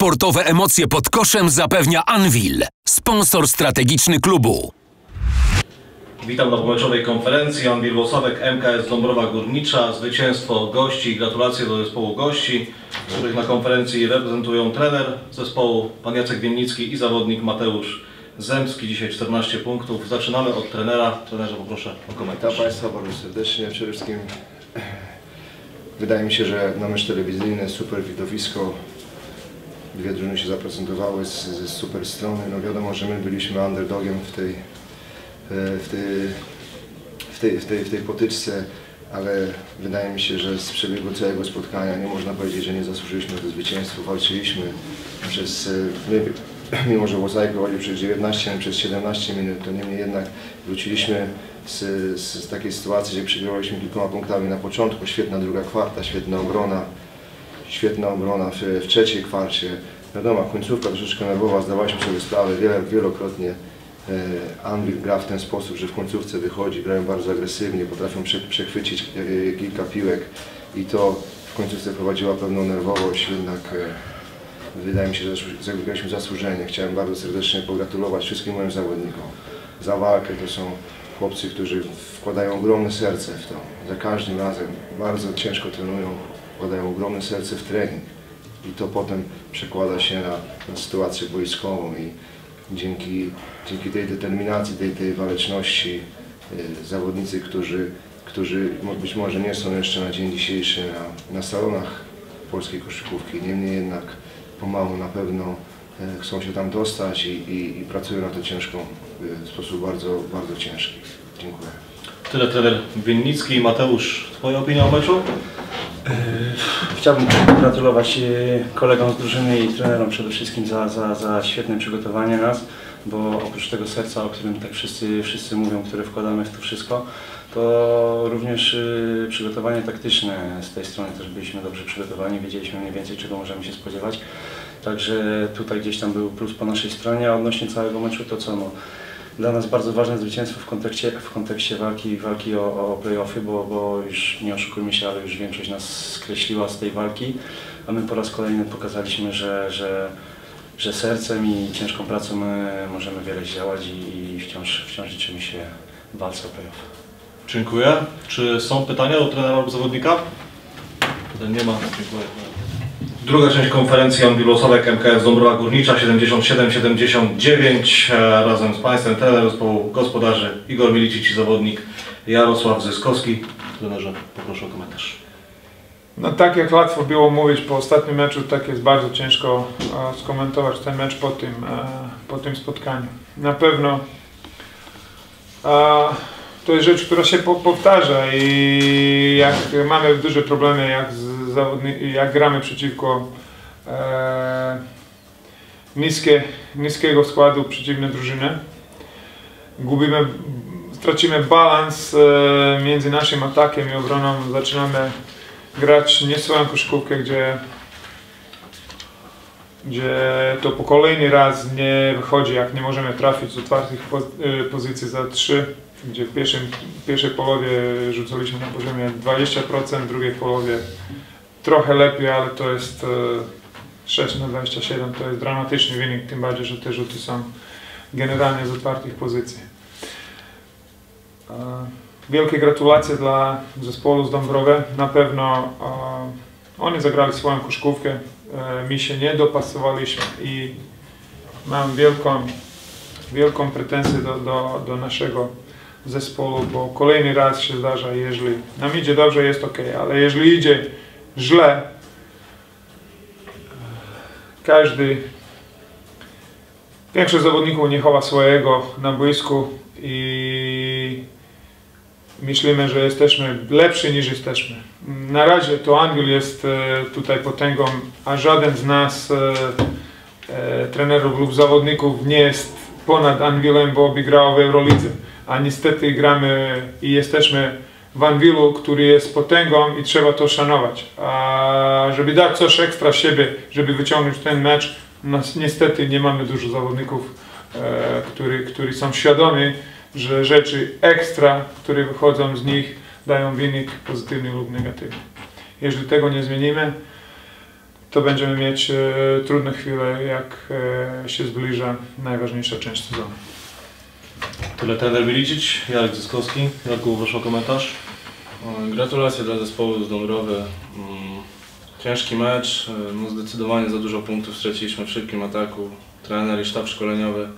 Sportowe emocje pod koszem zapewnia Anvil, sponsor strategiczny klubu. Witam na pomeczowej konferencji. Anwil Włosawek, MKS Dąbrowa Górnicza. Zwycięstwo gości. Gratulacje do zespołu gości, których na konferencji reprezentują trener zespołu pan Jacek Winnicki i zawodnik Mateusz Zemski. Dzisiaj 14 punktów. Zaczynamy od trenera. Trenerze poproszę o komentarz. Witam Państwa bardzo serdecznie. Przede wszystkim wydaje mi się, że na mecz telewizyjny super widowisko. Dwie drużyny się zaprezentowały z, ze super strony. No wiadomo, że my byliśmy underdogiem w tej, e, w tej, w tej, w tej, w tej potyczce, ale wydaje mi się, że z przebiegu całego spotkania nie można powiedzieć, że nie zasłużyliśmy na to zwycięstwo. Walczyliśmy przez, e, my, mimo że Łozaj prowadził przez 19 minut, przez 17 minut, to niemniej jednak wróciliśmy z, z, z takiej sytuacji, że przegrywaliśmy kilkoma punktami na początku. Świetna druga kwarta, świetna obrona, świetna obrona w, w trzeciej kwarcie. Wiadomo, końcówka troszeczkę nerwowa, zdawaliśmy sobie sprawę wiele, wielokrotnie. E, Anvil gra w ten sposób, że w końcówce wychodzi, grają bardzo agresywnie, potrafią prze, przechwycić e, kilka piłek i to w końcówce prowadziła pewną nerwowość, jednak e, wydaje mi się, że zagraliśmy zasłużenie. Chciałem bardzo serdecznie pogratulować wszystkim moim zawodnikom za walkę. To są chłopcy, którzy wkładają ogromne serce w to. Za każdym razem bardzo ciężko trenują, wkładają ogromne serce w trening i to potem przekłada się na, na sytuację boiskową i dzięki, dzięki tej determinacji, tej, tej waleczności y, zawodnicy, którzy, którzy być może nie są jeszcze na dzień dzisiejszy na, na salonach polskiej koszykówki, niemniej jednak pomału na pewno y, chcą się tam dostać i, i, i pracują na to ciężką, y, w sposób bardzo, bardzo ciężki. Dziękuję. Tyle trener Winnicki. Mateusz, Twoja opinia o meczu? Chciałbym pogratulować e, kolegom z drużyny i trenerom przede wszystkim za, za, za świetne przygotowanie nas, bo oprócz tego serca, o którym tak wszyscy, wszyscy mówią, które wkładamy w to wszystko, to również e, przygotowanie taktyczne z tej strony też byliśmy dobrze przygotowani, wiedzieliśmy mniej więcej czego możemy się spodziewać. Także tutaj gdzieś tam był plus po naszej stronie, a odnośnie całego meczu to co no, dla nas bardzo ważne zwycięstwo w kontekście, w kontekście walki, walki o, o play-offy, bo, bo już nie oszukujmy się, ale już większość nas skreśliła z tej walki, a my po raz kolejny pokazaliśmy, że, że, że sercem i ciężką pracą my możemy wiele zdziałać i, i wciąż, wciąż liczymy się w walce o play-off. Dziękuję. Czy są pytania do trenera lub zawodnika? Nie ma. Dziękuję. Druga część konferencji Anwil Włosawek, MKS Dąbrowa Górnicza 77-79. E, Razem z Państwem trener zespołu gospodarzy Igor Milicic i zawodnik Jarosław Zyskowski. Trenerze, poproszę o komentarz. No tak jak łatwo było mówić po ostatnim meczu, tak jest bardzo ciężko e, skomentować ten mecz po tym, e, po tym spotkaniu. Na pewno to jest rzecz, która się po, powtarza i jak mamy duże problemy, jak, z jak gramy przeciwko e, niskie, niskiego składu przeciwnej drużyny, gubimy, tracimy balans e, między naszym atakiem i obroną, zaczynamy grać nie swoją koszykówkę, gdzie, gdzie to po kolejny raz nie wychodzi, jak nie możemy trafić z otwartych y, pozycji za 3, gdzie w, pierwszym, w pierwszej połowie rzucaliśmy na poziomie 20%, w drugiej połowie trochę lepiej, ale to jest e, 6 na 27, to jest dramatyczny wynik, tym bardziej, że te rzuty są generalnie z otwartych pozycji. E, Wielkie gratulacje dla zespołu z Dąbrowy. Na pewno e, oni zagrali swoją koszkówkę. E, mi się nie dopasowaliśmy i mam wielką, wielką pretensję do, do, do naszego zespołu, bo kolejny raz się zdarza, jeżeli nam idzie dobrze, jest ok, ale jeżeli idzie źle, każdy, większość zawodników nie chowa swojego na boisku i myślimy, że jesteśmy lepsi niż jesteśmy. Na razie to Anvil jest e, tutaj potęgą, a żaden z nas, e, e, trenerów lub zawodników nie jest ponad Anvilem, bo by grał w Eurolidze. A niestety gramy i jesteśmy w Anvilu, który jest potęgą i trzeba to szanować. A żeby dać coś ekstra siebie, żeby wyciągnąć ten mecz, no, niestety nie mamy dużo zawodników, e, którzy, którzy są świadomi, że rzeczy ekstra, które wychodzą z nich, dają wynik pozytywny lub negatywny. Jeżeli tego nie zmienimy, to będziemy mieć e, trudne chwile, jak e, się zbliża najważniejsza część sezonu. Tyle trener Milicic, Jarek Zyskowski. Jarku, proszę o komentarz. Gratulacje dla zespołu z Dąbrowy. Mm, Ciężki mecz, e, no zdecydowanie za dużo punktów straciliśmy w szybkim ataku. Trener i sztab szkoleniowy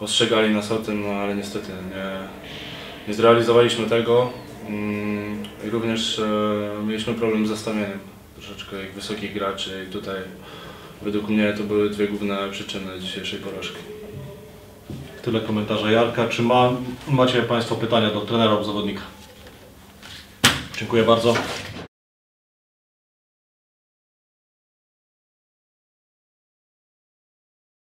ostrzegali nas o tym, no ale niestety nie, nie zrealizowaliśmy tego. Mm, I również e, mieliśmy problem z zestawieniem troszeczkę ich wysokich graczy i tutaj według mnie to były dwie główne przyczyny dzisiejszej porażki. Tyle komentarza Jarka. Czy ma, macie Państwo pytania do trenera lub zawodnika? Dziękuję bardzo.